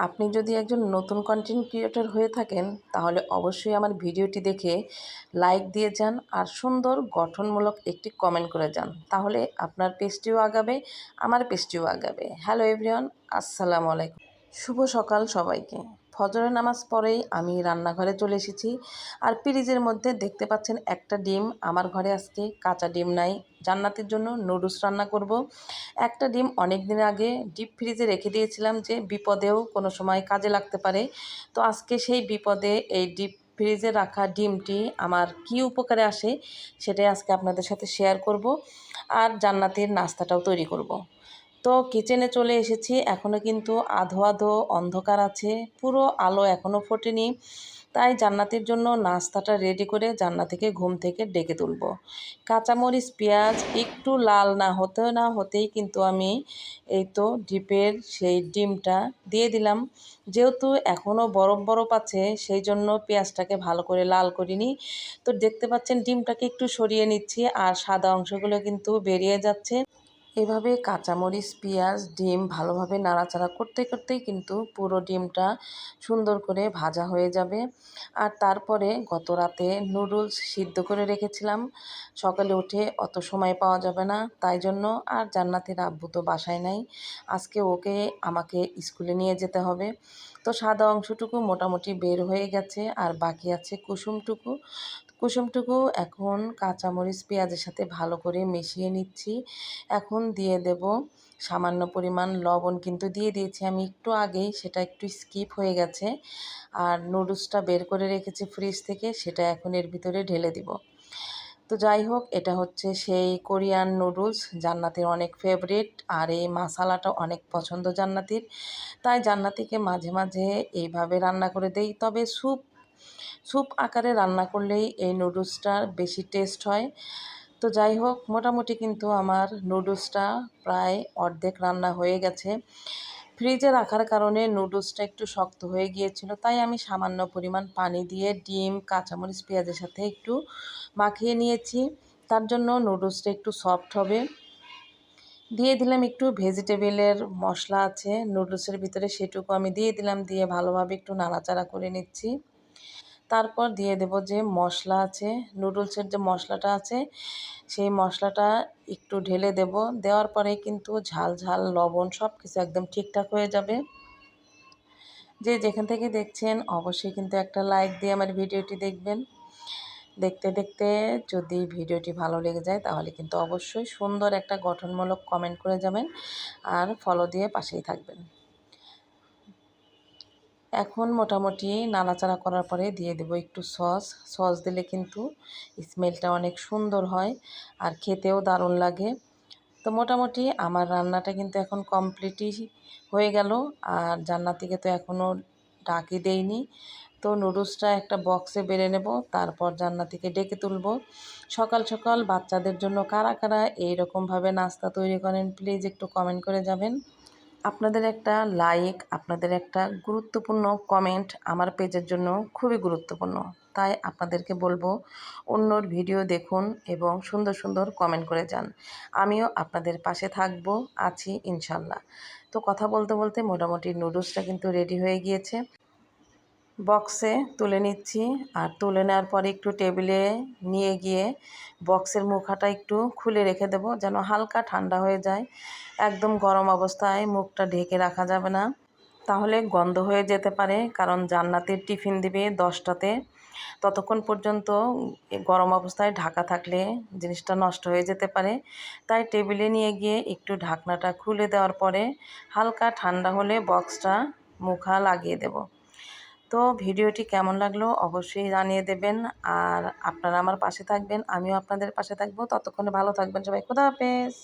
আপনি যদি একজন নতুন কন্টেন্ট ক্রিয়েটর হয়ে থাকেন, তাহলে অবশ্যই আমার ভিডিওটি দেখে লাইক দিয়ে যান আর সুন্দর গঠনমূলক একটি কমেন্ট করে যান। তাহলে আপনার পেজটিও আগাবে, আমার পেজটিও আগাবে। হ্যালো এভরিওয়ান আসসালামু আলাইকুম। শুভ সকাল সবাইকে। ফজরের নামাজ পরেই আমি রান্নাঘরে চলে এসেছি। আর ফ্রিজের মধ্যে দেখতে পাচ্ছেন একটা ডিম। আমার ঘরে আজকে কাঁচা ডিম নাই। জান্নাতের জন্য নুডলস রান্না করব। একটা ডিম অনেক দিন আগে ডিপ ফ্রিজে রেখে দিয়েছিলাম যে বিপদেও কোনো সময় কাজে লাগতে পারে। তো আজকে সেই বিপদে এই ডিপ ফ্রিজে রাখা ডিমটি আমার কি উপকারে আসে সেটাই আজকে আপনাদের সাথে শেয়ার করব। আর জান্নাতের নাস্তাটাও তৈরি করব। তো কিচেনে চলে এসেছি। এখনও কিন্তু আধো আধো অন্ধকার আছে। পুরো আলো এখনও ফোটেনি। তাই জান্নাতের জন্য নাস্তাটা রেডি করে জান্নাতিকে ঘুম থেকে ডেকে তুলব। কাঁচামরিচ, পেঁয়াজ, একটু লাল না হতে, না হতেই কিন্তু আমি এই তো ডিপের সেই ডিমটা দিয়ে দিলাম। যেহেতু এখনও বরফ বরফ আছে, সেই জন্য পেঁয়াজটাকে ভালো করে লাল করিনি। তো দেখতে পাচ্ছেন ডিমটাকে একটু সরিয়ে নিচ্ছি আর সাদা অংশগুলো কিন্তু বেরিয়ে যাচ্ছে। এভাবে কাঁচামরিচ, পেঁয়াজ, ডিম ভালোভাবে নাড়াচাড়া করতে করতেই কিন্তু পুরো ডিমটা সুন্দর করে ভাজা হয়ে যাবে। আর তারপরে গত রাতে নুডলস সিদ্ধ করে রেখেছিলাম। সকালে উঠে অত সময় পাওয়া যাবে না, তাই জন্য আর জান্নাতের আব্বু তো বাসায় নাই। আজকে ওকে আমাকে স্কুলে নিয়ে যেতে হবে। তো সাদা অংশটুকু মোটামুটি বের হয়ে গেছে, আর বাকি আছে কুসুমটুকু। কুসুমটুকু, এখন কাঁচামরিচ পেঁয়াজের সাথে ভালো করে মিশিয়ে নিচ্ছি। এখন দিয়ে দেব সামান্য পরিমাণ লবণ কিন্তু দিয়ে দিয়েছি আমি একটু আগেই, সেটা একটু স্কিপ হয়ে গেছে। আর নুডলসটা বের করে রেখেছি ফ্রিজ থেকে, সেটা এখন এর ভিতরে ঢেলে দিব। তো যাই হোক, এটা হচ্ছে সেই কোরিয়ান নুডলস, জান্নাতির অনেক ফেভারিট আর এই মশালাটা অনেক পছন্দ জান্নাতির। তাই জান্নাতিকে মাঝে মাঝে এইভাবে রান্না করে দেই, তবে স্যুপ স্যুপ আকারে রান্না করলেই এই নুডলসটার বেশি টেস্ট হয়। তো যাই হোক মোটামুটি কিন্তু আমার নুডলসটা প্রায় অর্ধেক রান্না হয়ে গেছে। ফ্রিজে রাখার কারণে নুডলসটা একটু শক্ত হয়ে গিয়েছিল, তাই আমি সামান্য পরিমাণ পানি দিয়ে ডিম, কাঁচামরিচ, পেঁয়াজের সাথে একটু মাখিয়ে নিয়েছি। তার জন্য নুডলসটা একটু সফট হবে। দিয়ে দিলাম একটু ভেজিটেবিলের মশলা আছে, নুডলসের ভিতরে সেটুকু আমি দিয়ে দিলাম, দিয়ে ভালোভাবে একটু নাড়াচাড়া করে নিচ্ছি। তারপর দিয়ে দেব যে মশলা আছে, নুডলসের যে মশলাটা আছে, সেই মশলাটা একটু ঢেলে দেব। দেওয়ার পরে কিন্তু ঝাল ঝাল, লবণ সব কিছু একদম ঠিকঠাক হয়ে যাবে। যে যেখান থেকে দেখছেন অবশ্যই কিন্তু একটা লাইক দিয়ে আমার ভিডিওটি দেখবেন। দেখতে দেখতে যদি ভিডিওটি ভালো লেগে যায় তাহলে কিন্তু অবশ্যই সুন্দর একটা গঠনমূলক কমেন্ট করে যাবেন আর ফলো দিয়ে পাশেই থাকবেন। এখন মোটামুটি নাড়াচাড়া করার পরে দিয়ে দেবো একটু সস। সস দিলে কিন্তু স্মেলটা অনেক সুন্দর হয় আর খেতেও দারুণ লাগে। তো মোটামুটি আমার রান্নাটা কিন্তু এখন কমপ্লিটই হয়ে গেল আর জান্নাতিকে তো এখনও ডাকি দেইনি। তো নুডলসটা একটা বক্সে বেড়ে নেব, তারপর জান্নাতিকে ডেকে তুলব। সকাল সকাল বাচ্চাদের জন্য কারা কারা এইরকমভাবে নাস্তা তৈরি করেন প্লিজ একটু কমেন্ট করে যাবেন। আপনাদের একটা লাইক আপনাদের একটা গুরুত্বপূর্ণ কমেন্ট আমার পেজের জন্য খুবই গুরুত্বপূর্ণ। তাই আপনাদেরকে বলব, অন্যর ভিডিও দেখুন এবং সুন্দর সুন্দর কমেন্ট করে যান। আমিও আপনাদের পাশে থাকব, আছি ইনশাল্লাহ। তো কথা বলতে বলতে মোটামুটি নুডলসটা কিন্তু রেডি হয়ে গিয়েছে। বক্সে তুলে নিচ্ছি। আর তুলে নেওয়ার পরে একটু টেবিলে নিয়ে গিয়ে বক্সের মুখাটা একটু খুলে রেখে দেব যেন হালকা ঠান্ডা হয়ে যায়। একদম গরম অবস্থায় মুখটা ঢেকে রাখা যাবে না। তাহলে গন্ধ হয়ে যেতে পারে, কারণ জান্নাতের টিফিন দিবে দশটাতে। ততক্ষণ পর্যন্ত গরম অবস্থায় ঢাকা থাকলে জিনিসটা নষ্ট হয়ে যেতে পারে। তাই টেবিলে নিয়ে গিয়ে একটু ঢাকনাটা খুলে দেওয়ার পরে হালকা ঠান্ডা হলে বক্সটা মুখা লাগিয়ে দেব। তো ভিডিওটি কেমন লাগল অবশ্যই জানিয়ে দেবেন। আর আপনারা আমার পাশে থাকবেন, আমিও আপনাদের পাশে থাকব। ততক্ষণে ভালো থাকবেন সবাই। খোদা হাফেজ।